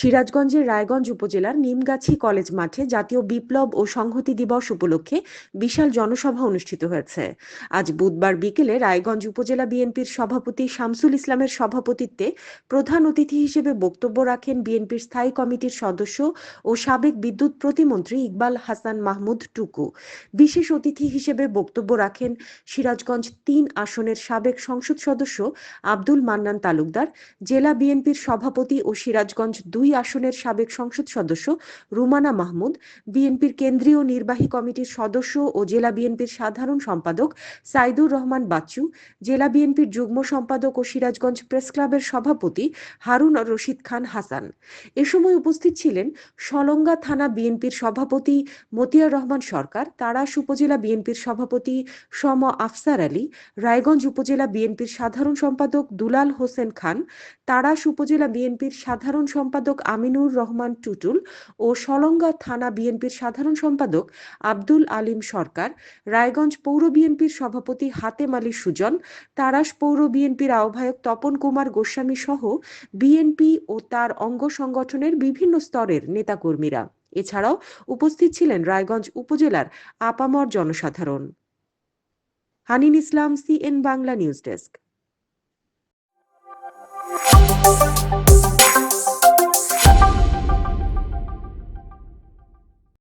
সিরাজগঞ্জের রায়গঞ্জ উপজেলার নিমগাছি কলেজ মাঠে জাতীয় বিপ্লব ও সংহতি দিবস উপলক্ষে বিশাল জনসভা অনুষ্ঠিত হয়েছে। আজ বুধবার বিকেলে রায়গঞ্জ উপজেলা বিএনপির সভাপতি শামসুল ইসলামের সভাপতিত্বে প্রধান অতিথি হিসেবে বক্তব্য রাখেন বিএনপির স্থায়ী কমিটির সদস্য ও সাবেক বিদ্যুৎ প্রতিমন্ত্রী ইকবাল হাসান মাহমুদ টুকু। বিশেষ অতিথি হিসেবে বক্তব্য রাখেন সিরাজগঞ্জ তিন আসনের সাবেক সংসদ সদস্য আব্দুল মান্নান তালুকদার, জেলা বিএনপির সভাপতি ও সিরাজগঞ্জ দুই আসনের সাবেক সংসদ সদস্য রুমানা মাহমুদ, বিএনপির কেন্দ্রীয় নির্বাহী কমিটির সদস্য ও জেলা বিএনপির সাধারণ সম্পাদক সাইদুর রহমান বাচ্চু, জেলা বিএনপির যুগ্ম সম্পাদক ও সিরাজগঞ্জ প্রেস ক্লাবের সভাপতি হারুন রশিদ খান হাসান। এ সময় উপস্থিত ছিলেন সলঙ্গা থানা বিএনপির সভাপতি মতিয়ার রহমান সরকার, তারাস উপজেলা বিএনপির সভাপতি সম আফসার আলী, রায়গঞ্জ উপজেলা বিএনপির সাধারণ সম্পাদক দুলাল হোসেন খান, তারাস উপজেলা বিএনপির সাধারণ সম্পাদক আমিনুর রহমান টুটুল ও সলঙ্গা থানা বিএনপির সাধারণ সম্পাদক আব্দুল আলিম সরকার, রায়গঞ্জ পৌর বিএনপির সভাপতি হাতেম আলী সুজন তারাস পৌর বিএনপির আহ্বায়ক তপন কুমার গোস্বামী সহ বিএনপি ও তার অঙ্গ সংগঠনের বিভিন্ন স্তরের নেতাকর্মীরা। এছাড়াও উপস্থিত ছিলেন রায়গঞ্জ উপজেলার আপামর জনসাধারণ। Hanin Islam, CN Bangla news desk.